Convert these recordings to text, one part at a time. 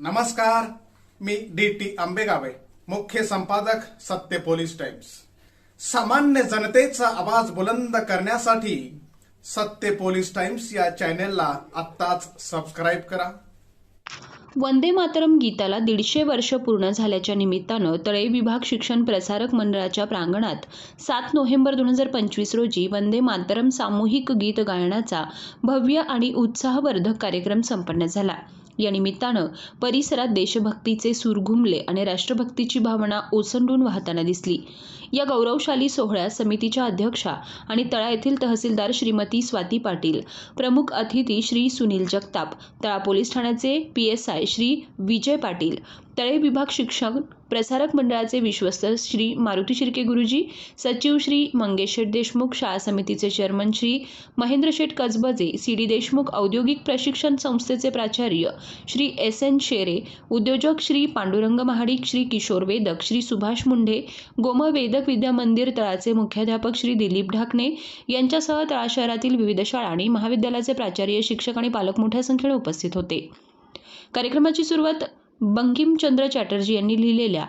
नमस्कार मी D T आंबेगावे मुख्य संपादक सत्य पोलीस टाइम्स. सामान्य जनतेचा आवाज बुलंद करण्यासाठी सत्य पोलीस टाइम्स या चॅनेलला आत्ताच सबस्क्राईब करा. वंदे मातरम गीताला दीडशे वर्ष पूर्ण झाल्याच्या निमित्तानं तळे विभाग शिक्षण प्रसारक मंडळाच्या प्रांगणात सात नोव्हेंबर दोन हजार पंचवीस रोजी वंदे मातरम सामूहिक गीत गायनाचा भव्य आणि उत्साहवर्धक कार्यक्रम संपन्न झाला. या निमित्तानं परिसरात देशभक्तीचे सूर घुमले आणि राष्ट्रभक्तीची भावना ओसंडून वाहताना दिसली. या गौरवशाली सोहळ्यात समितीच्या अध्यक्षा आणि तळा येथील तहसीलदार श्रीमती स्वाती पाटील प्रमुख अतिथी श्री सुनील जगताप तळा पोलीस ठाण्याचे P S I Shri Vijay Patil Tale विभाग शिक्षक प्रसारक मंडळाचे विश्वस्त श्री मारुती शिर्के गुरुजी सचिव श्री मंगेश शेठ देशमुख शाळा समितीचे chairman Shri Mahendra Sheth Kasbaje C D Deshmukh औद्योगिक प्रशिक्षण संस्थेचे प्राचार्य श्री एस एन शेरे उद्योजक श्री पांडुरंग महाडिक श्री किशोर वेदक श्री सुभाष मुंढे गोम वेदक विद्या मंदिर तळाचे मुख्याध्यापक श्री दिलीप ढाकणे यांच्यासह तळा शहरातील विविध शाळा आणि महाविद्यालयाचे प्राचार्य शिक्षक आणि पालक मोठ्या संख्येने उपस्थित होते. कार्यक्रमाची सुरुवात बंकिमचंद्र चॅटर्जी यांनी लिहिलेल्या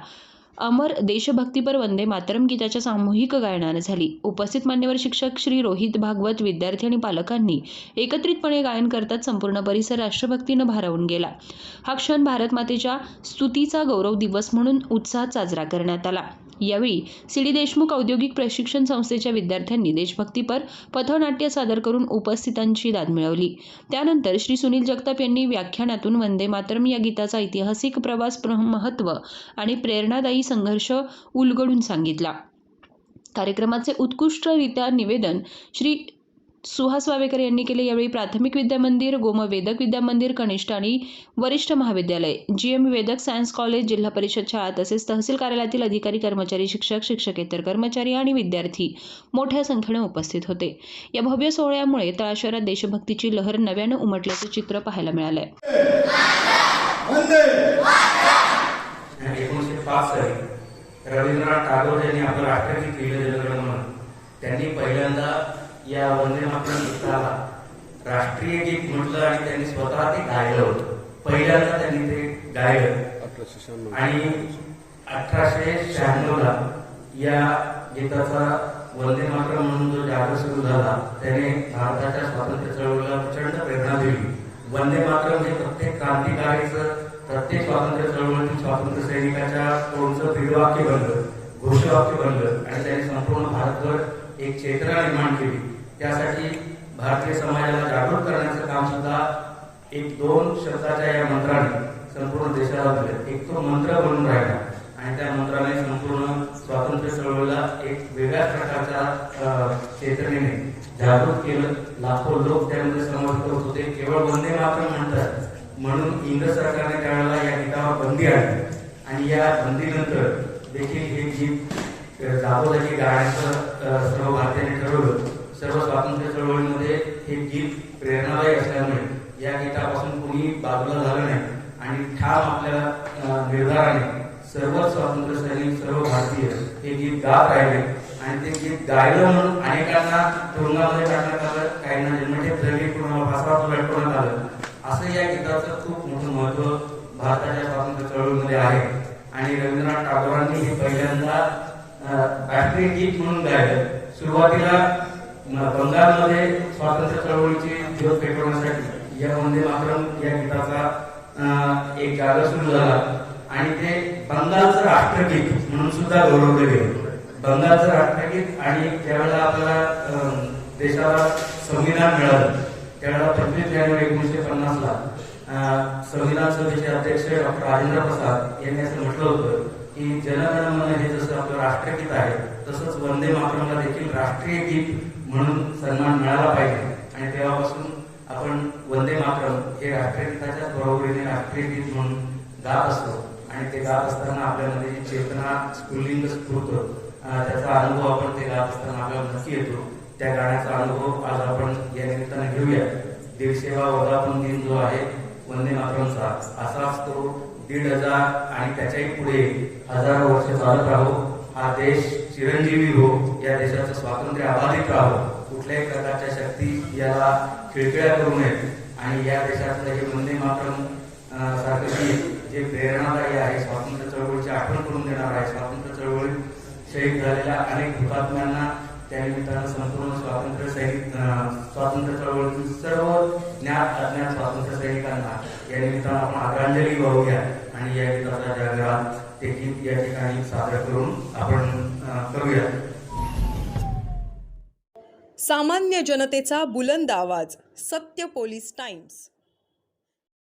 अमर देशभक्तीपर वंदे मातरम गीताच्या सामूहिक गायनानं झाली. उपस्थित मान्यवर शिक्षक श्री रोहित भागवत विद्यार्थी आणि पालकांनी एकत्रितपणे गायन करतात संपूर्ण परिसर राष्ट्रभक्तीनं भारावून गेला. हा क्षण भारत मातेच्या स्तुतीचा गौरव दिवस म्हणून उत्साहात साजरा करण्यात आला. यावेळी सी. डी. देशमुख औद्योगिक प्रशिक्षण संस्थेच्या विद्यार्थ्यांनी देशभक्तीपर पथनाट्य सादर करून उपस्थितांची दाद मिळवली. त्यानंतर श्री सुनील जगताप यांनी व्याख्यानातून वंदे मातरम या गीताचा ऐतिहासिक प्रवास प्र- महत्त्व आणि प्रेरणादायी संघर्ष उलगडून सांगितला. कार्यक्रमाचे उत्कृष्टरित्या निवेदन श्री सुहास वावेकर यांनी केले. यावेळी प्राथमिक विद्या मंदिर गोम वेदक विद्या मंदिर कनिष्ठ आणि वरिष्ठ महाविद्यालय G M Vedak science college Zilla Parishad शाळा तसेच तहसील कार्यालयातील अधिकारी कर्मचारी शिक्षक शिक्षकेतर कर्मचारी आणि विद्यार्थी मोठ्या संख्येने उपस्थित होते. या भव्य सोहळ्यामुळे तळा शहरात देशभक्तीची लहर नव्यानं उमटल्याचं चित्र पाहायला मिळालंय. आणि पाच रवींद्रनाथ टागोर यांनी आपलं राष्ट्रगीत लिहिलं जनगणमन त्यांनी पहिल्यांदा या वंदे मातरम गीताला राष्ट्रीय गीत म्हटलं आणि त्यांनी स्वतः ते गायलं होतं. पहिल्यांदा त्यांनी ते गायलं. आणि अठराशे शहाण्णव ला या गीताचा वंदे मातरम म्हणून जो जागर सुरू झाला त्याने भारताच्या स्वातंत्र्य चळवळीला प्रचंड प्रेरणा दिली. वंदे मातरम हे प्रत्येक क्रांतिकारीचं प्रत्येक स्वातंत्र्य चळवळीतील स्वातंत्र्य सैनिकाच्या तोंडचं ब्रीडवाक्य बनलं घोषवाक्य बनलं आणि त्यांनी संपूर्ण भारतभर एक चेतना निर्माण केली. त्यासाठी भारतीय समाजाला जागृत करण्याचं काम सुद्धा एक दोन शब्दाच्या या मंत्राने संपूर्ण देशाला दिलं एक तो मंत्र बनून राहिला. आणि त्या मंत्राने संपूर्ण स्वातंत्र्य चळवळीला एक वेगळ्याच प्रकारच्या अं, चेतनेने जागृत केलं. लाखो लोक त्यामध्ये समर्थ होत होते. केवळ वंदे मातरम म्हणतात. म्हणून इंग्रज सरकारने त्यावेळेला या गीतावर बंदी आणली. आणि या बंदीनंतर देखील हे गीत जागोजागी गाण्याचं सर्व भारतीयांनी ठरवलं. सर्व स्वातंत्र्य चळवळीमध्ये हे गीत प्रेरणादायी असल्यामुळे या गीतापासून कोणी बाजूला झालं नाही. आणि ठाम आपल्या निर्धाराने सर्व स्वातंत्र्य सैनिक सर्व भारतीय हे गीत गात राहिले. आणि ते गीत गायलं म्हणून अनेकांना तुरुंगामध्ये टाकण्यात आलं काहींना जन्मठेप झाली कुणाला फासावर लटकवण्यात आलं. असं या गीताचं खूप मोठं महत्त्व भारताच्या स्वातंत्र्य चळवळीमध्ये आहे. आणि रवींद्रनाथ टागोरांनी हे पहिल्यांदा राष्ट्रीय गीत म्हणून गायलं. सुरुवातीला बंगालमध्ये स्वातंत्र्य चळवळीची दिवस पेटवण्यासाठी या वंदे मातरम या गीताचा एक जागा सुरू झाला. आणि ते बंगालचं राष्ट्रगीत म्हणून सुद्धा गौरवलं गेलं. बंगालचं राष्ट्रगीत आणि त्यावेळेला आपल्याला देशाला संविधान मिळालं त्यावेळेला पंचवीस जानेवारी एकोणीशे पन्नास ला संविधान सभेचे अध्यक्ष डॉक्टर राजेंद्र प्रसाद यांनी असं म्हटलं होतं की जनगणमन हे जसं आपलं राष्ट्रगीत आहे तसंच वंदे मातरमला देखील राष्ट्रीय गीत म्हणून सन्मान मिळाला पाहिजे. आणि तेव्हापासून आपण वंदे मातरम हे राष्ट्रगीताच्या बरोबरीने राष्ट्रीय गीत म्हणून गात असतो. आणि ते गात असताना आपल्यामध्ये जी चेतना स्फुल्लिंग स्फूर्त त्याचा अनुभव आपण ते गात असताना आपल्याला नक्की येतो. त्या गाण्याचा अनुभव आज आपण या निमित्ताने घेऊया. दीडशेवा वर्धापन दिन जो आहे वंदे मातरमचा. असाच तो दीड हजार आणि त्याच्याही पुढे हजारो वर्ष चालत राहो. हा देश चिरंजीवी हो. या देशाचं स्वातंत्र्य अबाधित राहो. कुठल्याही प्रकारच्या शक्ती याला खिळखिळ्या करू नयेत आणि या देशातलं हे वंदे मातरम सारखं जे प्रेरणादायी आहे स्वातंत्र्य चळवळीची आठवण करून देणार आहे स्वातंत्र्य चळवळी शहीद झालेल्या अनेक हुतात्म्यांना त्यानिमित्तानं संपूर्ण स्वातंत्र्य सैनिक स्वातंत्र्य चळवळीतील सर्व ज्ञात अज्ञात स्वातंत्र्य सैनिकांना या निमित्तानं आपण आदरांजली वाहूया आणि या गीताचा जागरात ते गीत या ठिकाणी सादर करून आपण करूया. सामान्य जनतेचा बुलंद आवाज सत्य पोलीस टाइम्स.